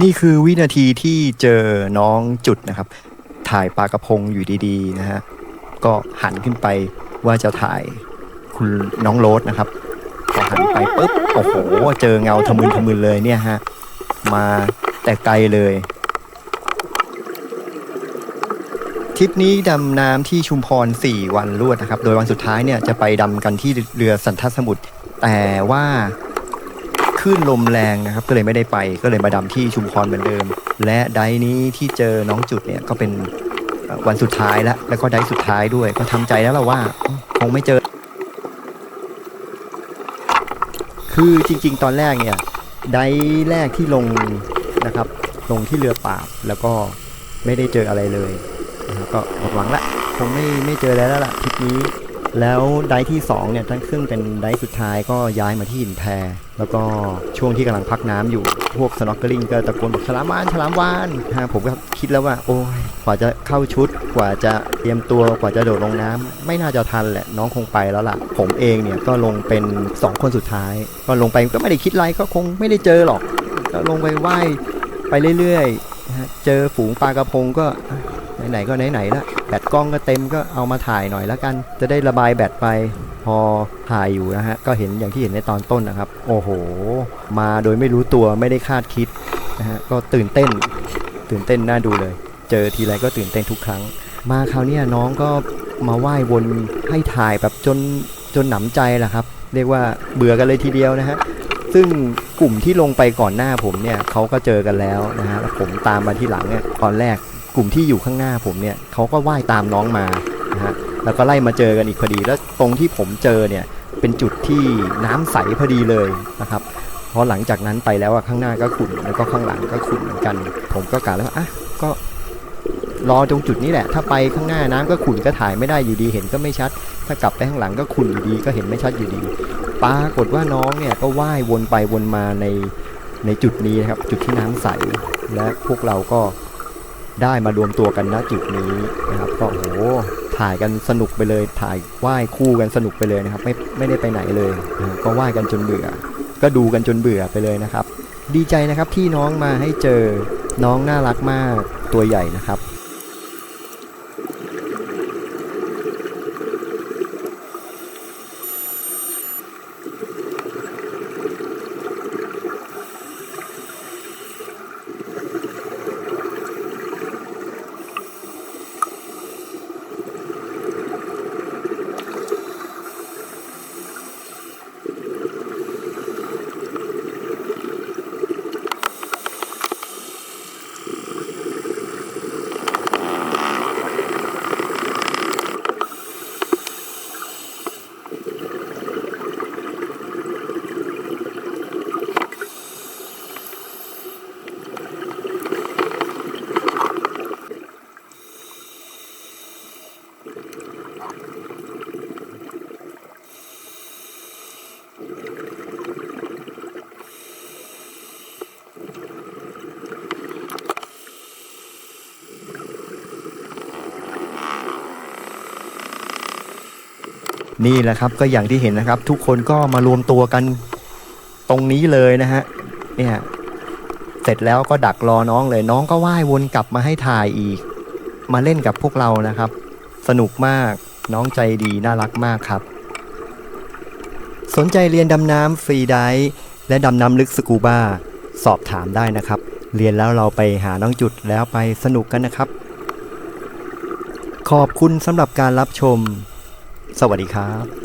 นี่คือวินาทีที่เจอน้องจุดนะครับ ถ่ายปลากระพงอยู่ดีๆนะฮะก็หันขึ้นไปว่าจะถ่ายคุณน้องโรสนะครับพอหันไปปุ๊บโอ้โห เจอเงาทะมึนทะมึนเลยเนี่ยฮะมาแต่ไกลเลยทริปนี้ดำน้ำที่ชุมพร 4 วันรวดนะครับ โดยวันสุดท้ายเนี่ยจะไปดำกันที่เรือสันทัดสมุทรแต่ว่า คลื่นลมแรงนะครับ ก็เลยไม่ได้ไปก็เลยมาดำที่ชุมพรเหมือนเดิม และไดนี้ที่เจอน้องจุดเนี่ยก็เป็นวันสุดท้ายแล้วแล้วก็ไดสุดท้ายด้วย ก็ทำใจแล้วล่ะว่าคงไม่เจอ คือจริง ๆ ตอนแรกเนี่ยไดแรกที่ลงนะครับ ลงที่เรือปราบแล้วก็ไม่ได้เจออะไรเลยก็หมดหวังละคงไม่ไม่เจอแล้วล่ะทริปนี้ แล้วไดที่2เนี่ยทั้งซึ่งเป็นไดฟ์สุดท้ายก็ย้ายมาที่หินแพแล้วก็ช่วงที่กำลังพักน้ำอยู่ พวกสโนว์เกอร์ลิงก็ตะโกนบอกฉลามวานฉลามวานฮะผมก็คิดแล้วว่า โอ้ยกว่าจะเข้าชุด กว่าจะเตรียมตัวกว่าจะโดดลงน้ำไม่น่าจะทันแหละน้องคงไปแล้วล่ะ ผมเองเนี่ยก็ลงเป็น 2 คนสุดท้าย ก็ลงไปก็ไม่ได้คิดอะไรก็คงไม่ได้เจอหรอก ก็ลงไปไหว้ไปเรื่อยๆเจอฝูงปลากระพงก็ ไหนๆก็ไหนๆละแบตกล้องก็เต็มก็เอามาถ่ายหน่อยแล้วกัน จะได้ระบายแบตไป พอถ่ายอยู่นะฮะก็เห็นอย่างที่เห็นในตอนต้นนะครับ โอ้โห มาโดยไม่รู้ตัวไม่ได้คาดคิดนะฮะก็ตื่นเต้น ตื่นเต้นน่าดูเลย เจอทีไรก็ตื่นเต้นทุกครั้ง มาคราวนี้น้องก็มาไหว้วนให้ถ่ายแบบจนจนหนำใจแหละครับ เรียกว่าเบื่อกันเลยทีเดียวนะฮะซึ่งกลุ่มที่ลงไปก่อนหน้าผมเนี่ยเขาก็เจอกันแล้วนะฮะแล้วผมตามมาที่หลังเนี่ยตอนแรก กลุ่มที่อยู่ข้างหน้าผมเนี่ยเขาก็ว่ายตามน้องมานะฮะแล้วก็ไล่มาเจอกันอีกพอดี แล้วตรงที่ผมเจอเนี่ยเป็นจุดที่น้ำใสพอดีเลยนะครับเพราะหลังจากนั้นไปแล้วอะข้างหน้าก็ขุ่นแล้วก็ข้างหลังก็ขุ่นเหมือนกัน ผมก็กะแล้วว่าอะก็รอตรงจุดนี้แหละ ถ้าไปข้างหน้าน้ำก็ขุ่นก็ถ่ายไม่ได้อยู่ดีเห็นก็ไม่ชัด ถ้ากลับไปข้างหลังก็ขุ่นอยู่ดีก็เห็นไม่ชัดอยู่ดี ปรากฏว่าน้องเนี่ยก็ว่ายวนไปวนมาในในจุดนี้นะครับ จุดที่น้ำใส และพวกเราก็ ได้มารวมตัวกันณจุดนี้นะครับก็โอ้โหถ่ายกันสนุกไปเลย ถ่ายไหว้คู่กันสนุกไปเลยนะครับ ไม่ไม่ได้ไปไหนเลย ก็ไหว้กันจนเบื่อ ก็ดูกันจนเบื่อไปเลยนะครับ ดีใจนะครับที่น้องมาให้เจอน้องน่ารักมากตัวใหญ่นะครับ นี่แหละครับก็อย่างที่เห็นนะครับ ทุกคนก็มารวมตัวกันตรงนี้เลยนะฮะเนี่ยเสร็จแล้วก็ดักรอน้องเลยน้องก็ว่ายวนกลับมาให้ถ่ายอีก มาเล่นกับพวกเรานะครับ สนุกมากน้องใจดีน่ารักมากครับ สนใจเรียนดำน้ำฟรีไดฟ์และดำน้ำลึกสกูบาสอบถามได้นะครับ เรียนแล้วเราไปหาน้องจุดแล้วไปสนุกกันนะครับ ขอบคุณสำหรับการรับชม สวัสดีครับ